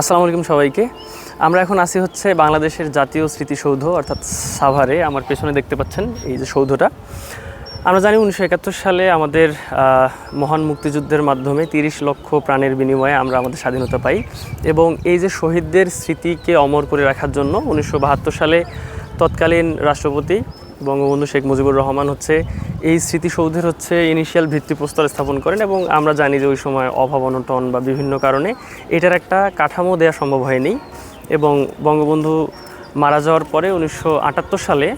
আসসালামু আলাইকুম সবাইকে। আমরা এখন আসি হচ্ছে বাংলাদেশের জাতীয় স্মৃতিসৌধ, অর্থাৎ সাভারে। আমার পেছনে দেখতে পাচ্ছেন এই যে সৌধটা। আমরা জানি উনিশশো একাত্তর সালে আমাদের মহান মুক্তিযুদ্ধের মাধ্যমে তিরিশ লক্ষ প্রাণের বিনিময়ে আমরা আমাদের স্বাধীনতা পাই এবং এই যে শহীদদের স্মৃতিকে অমর করে রাখার জন্য উনিশশো বাহাত্তর সালে তৎকালীন রাষ্ট্রপতি বঙ্গবন্ধু শেখ মুজিবুর রহমান হচ্ছে এই স্মৃতিসৌধের হচ্ছে ইনিশিয়াল ভিত্তিপ্রস্তর স্থাপন করেন এবং আমরা জানি যে ওই সময় অভাব, অনটন বা বিভিন্ন কারণে এটার একটা কাঠামো দেওয়া সম্ভব হয়নি এবং বঙ্গবন্ধু মারা যাওয়ার পরে উনিশশো আটাত্তর সালে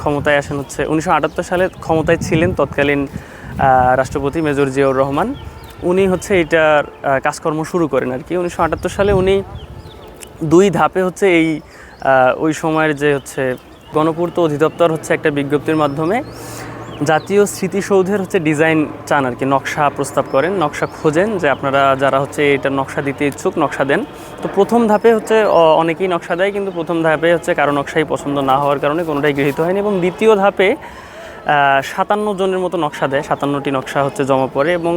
ক্ষমতায় আসেন হচ্ছে, উনিশশো আটাত্তর সালে ক্ষমতায় ছিলেন তৎকালীন রাষ্ট্রপতি মেজর জিয়াউর রহমান। উনি হচ্ছে এটার কাজকর্ম শুরু করেন আর কি। উনিশশো আটাত্তর সালে উনি দুই ধাপে হচ্ছে এই ওই সময়ের যে হচ্ছে গণপূর্ত অধিদপ্তর হচ্ছে একটা বিজ্ঞপ্তির মাধ্যমে জাতীয় স্মৃতিসৌধের হচ্ছে ডিজাইন চান আর কি, নকশা প্রস্তাব করেন, নকশা খোঁজেন যে আপনারা যারা হচ্ছে এটা নকশা দিতে ইচ্ছুক, নকশা দেন। তো প্রথম ধাপে হচ্ছে অনেকেই নকশা দেয় কিন্তু প্রথম ধাপে হচ্ছে কারও নকশাই পছন্দ না হওয়ার কারণে কোনোটাই গৃহীত হয়নি এবং দ্বিতীয় ধাপে সাতান্ন জনের মতো নকশা দেয়, সাতান্নটি নকশা হচ্ছে জমা পড়ে এবং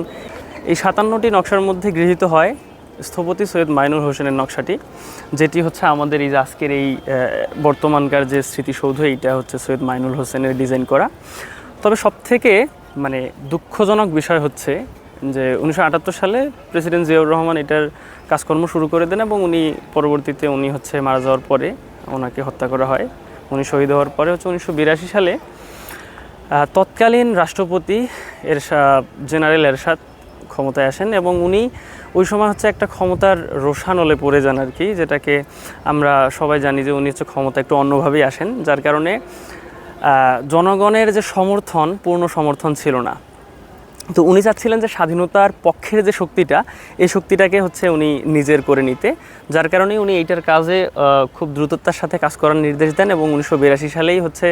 এই সাতান্নটি নকশার মধ্যে গৃহীত হয় স্থপতি সৈয়দ মাইনুর হোসেনের নকশাটি, যেটি হচ্ছে আমাদের এই আজকের এই বর্তমানকার যে স্মৃতিসৌধ, এইটা হচ্ছে সৈয়দ মাইনুল হোসেনের ডিজাইন করা। তবে সবথেকে মানে দুঃখজনক বিষয় হচ্ছে যে উনিশশো আটাত্তর সালে প্রেসিডেন্ট জিয়াউর রহমান এটার কাজকর্ম শুরু করে দেন এবং উনি পরবর্তীতে উনি হচ্ছে মারা যাওয়ার পরে ওনাকে হত্যা করা হয়। উনি শহীদ হওয়ার পরে হচ্ছে উনিশশো বিরাশি সালে তৎকালীন রাষ্ট্রপতি এরশাদ, জেনারেল এরশাদ ক্ষমতায় আসেন এবং উনি ওই সময় হচ্ছে একটা ক্ষমতার রোশানলে পড়ে যান আর কি, যেটাকে আমরা সবাই জানি যে উনি হচ্ছে ক্ষমতা একটু অন্যভাবেই আসেন, যার কারণে জনগণের যে সমর্থন, পূর্ণ সমর্থন ছিল না। তো উনি চাচ্ছিলেন যে স্বাধীনতার পক্ষের যে শক্তিটা, এই শক্তিটাকে হচ্ছে উনি নিজের করে নিতে, যার কারণে উনি এইটার কাজে খুব দ্রুততার সাথে কাজ করার নির্দেশ দেন এবং উনিশশো বিরাশি সালেই হচ্ছে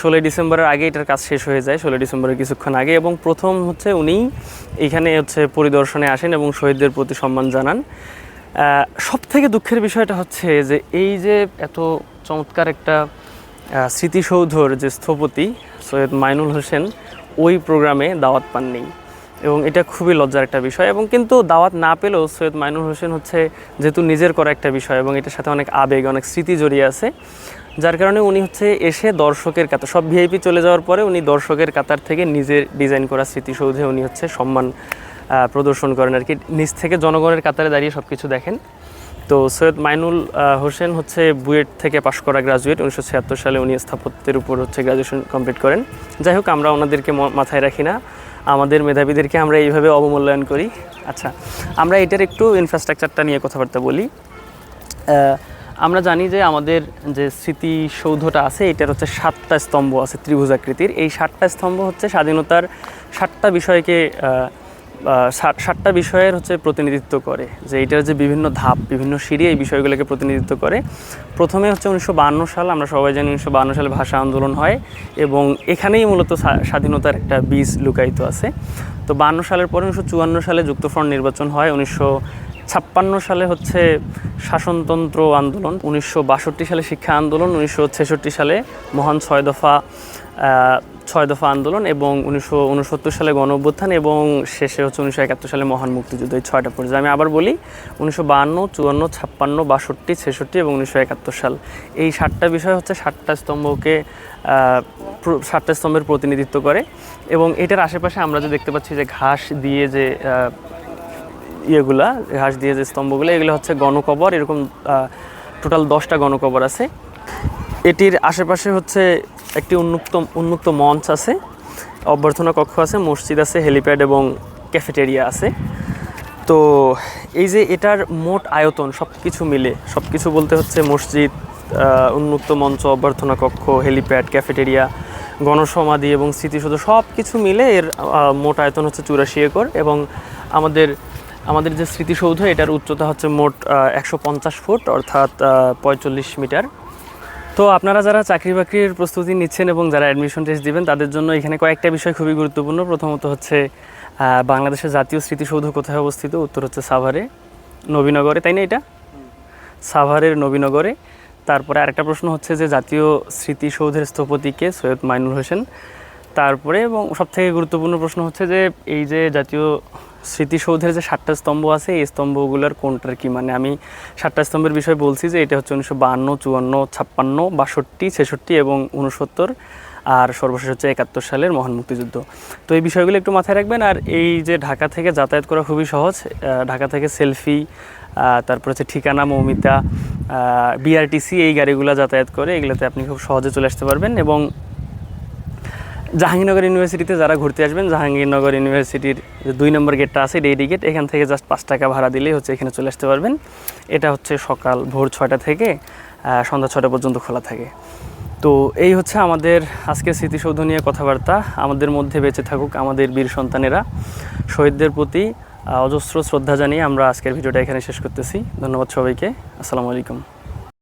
ষোলোই ডিসেম্বরের আগে এটার কাজ শেষ হয়ে যায়, ষোলোই ডিসেম্বরের কিছুক্ষণ আগে এবং প্রথম হচ্ছে উনি এখানে হচ্ছে পরিদর্শনে আসেন এবং শহীদদের প্রতি সম্মান জানান। সব থেকে দুঃখের বিষয়টা হচ্ছে যে এই যে এত চমৎকার একটা স্মৃতিসৌধর যে স্থপতি সৈয়দ মাইনুল হোসেন, ওই প্রোগ্রামে দাওয়াত পাননি। এবং এটা খুবই লজ্জার একটা বিষয় এবং কিন্তু দাওয়াত না পেলেও সৈয়দ মাইনুল হোসেন হচ্ছে যেহেতু নিজের করা একটা বিষয় এবং এটার সাথে অনেক আবেগ, অনেক স্মৃতি জড়িয়ে আছে, যার কারণে উনি হচ্ছে এসে দর্শকের কাতার, সব ভিআইপি চলে যাওয়ার পরে উনি দর্শকের কাতার থেকে নিজের ডিজাইন করা স্মৃতিসৌধে উনি হচ্ছে সম্মান প্রদর্শন করেন আর কি। নিজ থেকে জনগণের কাতারে দাঁড়িয়ে সব কিছু দেখেন। তো সৈয়দ মাইনুল হোসেন হচ্ছে বুয়েট থেকে পাশ করা গ্রাজুয়েট উনিশশো ছিয়াত্তর সালে উনি স্থাপত্যের উপর হচ্ছে গ্রাজুয়েশন কমপ্লিট করেন। যাই হোক, আমরা ওনাদেরকে মাথায় রাখি না। আমাদের মেধাবীদেরকে আমরা এইভাবে অবমূল্যায়ন করি। আচ্ছা আমরা এটার একটু ইনফ্রাস্ট্রাকচারটা নিয়ে কথাবার্তা বলি। আমরা জানি যে আমাদের যে স্মৃতিসৌধটা আছে, এটার হচ্ছে সাতটা স্তম্ভ আছে ত্রিভুজাকৃতির। এই সাতটা স্তম্ভ হচ্ছে স্বাধীনতার সাতটা বিষয়কে আহ, আহ, ষাট- সাতটা বিষয়ের হচ্ছে প্রতিনিধিত্ব করে যে এটার যে বিভিন্ন ধাপ বিভিন্ন সিঁড়ি এই বিষয়গুলোকে প্রতিনিধিত্ব করে। প্রথমে হচ্ছে উনিশশো সাল আমরা সবাই জানি উনিশশো সালে ভাষা আন্দোলন হয় এবং এখানেই মূলত স্বা- স্বাধীনতার একটা বীজ লুকায়িত আছে। তো বান্ন সালের পরে উনিশশো চুয়ান্ন সালে যুক্তফ্রন্ট নির্বাচন হয় উনিশশো ছাপ্পান্ন সালে হচ্ছে শাসনতন্ত্র আন্দোলন উনিশশো বাষট্টি সালে শিক্ষা আন্দোলন উনিশশো ছেষট্টি সালে মহান ছয় দফা ছয় দফা আন্দোলন এবং উনিশশো উনসত্তর সালে গণ অভ্যুত্থান এবং শেষে হচ্ছে উনিশশো একাত্তর সালে মহান মুক্তিযুদ্ধ, এই ছয়টা পর্যায়ে। আমি আবার বলি, উনিশশো বাহান্ন, চুয়ান্ন, ছাপ্পান্ন, বাষট্টি, ছেষট্টি এবং উনিশশো একাত্তর সাল। এই সাতটা বিষয় হচ্ছে সাতটা স্তম্ভকে সাতটা স্তম্ভের প্রতিনিধিত্ব করে এবং এটার আশেপাশে আমরা যে দেখতে পাচ্ছি যে ঘাস দিয়ে যে ইয়েগুলা, ঘাস দিয়ে যে স্তম্ভগুলো, এগুলো হচ্ছে গণকবর। এরকম টোটাল দশটা গণকবর আছে। এটির আশেপাশে হচ্ছে একটি উন্মুক্ত উন্মুক্ত মঞ্চ আছে, অভ্যর্থনা কক্ষ আছে, মসজিদ আছে, হেলিপ্যাড এবং ক্যাফেটেরিয়া আছে। তো এই যে এটার মোট আয়তন সব কিছু মিলে সব কিছু বলতে হচ্ছে মসজিদ উন্মুক্ত মঞ্চ, অভ্যর্থনা কক্ষ, হেলিপ্যাড, ক্যাফেটেরিয়া, গণসমাধি এবং স্মৃতিসৌধ সব কিছু মিলে এর মোট আয়তন হচ্ছে চুরাশি একর এবং আমাদের আমাদের যে স্মৃতিসৌধ, এটার উচ্চতা হচ্ছে মোট একশো পঞ্চাশ ফুট, অর্থাৎ পঁয়তাল্লিশ মিটার। তো আপনারা যারা চাকরি বাকরির প্রস্তুতি নিচ্ছেন এবং যারা অ্যাডমিশন টেস্ট দিবেন, তাদের জন্য এখানে কয়েকটা বিষয় খুবই গুরুত্বপূর্ণ। প্রথমত হচ্ছে বাংলাদেশের জাতীয় স্মৃতিসৌধ কোথায় অবস্থিত? উত্তর হচ্ছে সাভারে, নবীনগরে, তাই না এটা? সাভারের নবীনগরে। তারপরে আরেকটা প্রশ্ন হচ্ছে যে, জাতীয় স্মৃতিসৌধের স্থপতিকে সৈয়দ মাইনুল হোসেন। তারপরে এবং সবথেকে গুরুত্বপূর্ণ প্রশ্ন হচ্ছে যে এই যে জাতীয় স্মৃতিসৌধের যে সাতটা স্তম্ভ আছে, এই স্তম্ভগুলোর কোনটার কি? মানে আমি সাতটা স্তম্ভের বিষয়ে বলছি যে এটা হচ্ছে উনিশশো বাহান্ন, চুয়ান্ন, ছাপ্পান্ন, বাষট্টি, ছেষট্টি এবং উনসত্তর আর সর্বশেষ হচ্ছে একাত্তর সালের মহান মুক্তিযুদ্ধ। তো এই বিষয়গুলো একটু মাথায় রাখবেন আর এই যে ঢাকা থেকে যাতায়াত করা খুবই সহজ ঢাকা থেকে সেলফি তারপর হচ্ছে ঠিকানা, মৌমিতা বিআরটিসি এই গাড়িগুলো যাতায়াত করে এগুলোতে আপনি খুব সহজে চলে আসতে পারবেন এবং জাহাঙ্গীরনগর ইউনিভার্সিটিতে যারা ঘুরতে আসবেন, জাহাঙ্গীরনগর ইউনিভার্সিটির যে দুই নম্বর গেটটা আছে ডেইলি গেট, এখান থেকে জাস্ট পাঁচ টাকা ভাড়া দিলেই হচ্ছে এখানে চলে আসতে পারবেন। এটা হচ্ছে সকাল ভোর ছয়টা থেকে সন্ধ্যা ছটা পর্যন্ত খোলা থাকে। তো এই হচ্ছে আমাদের আজকের স্মৃতিসৌধ নিয়ে কথাবার্তা। আমাদের মধ্যে বেঁচে থাকুক আমাদের বীর সন্তানেরা। শহীদদের প্রতি অজস্র শ্রদ্ধা জানিয়ে আমরা আজকের ভিডিওটা এখানে শেষ করতেছি। ধন্যবাদ সবাইকে। আসসালামু আলাইকুম।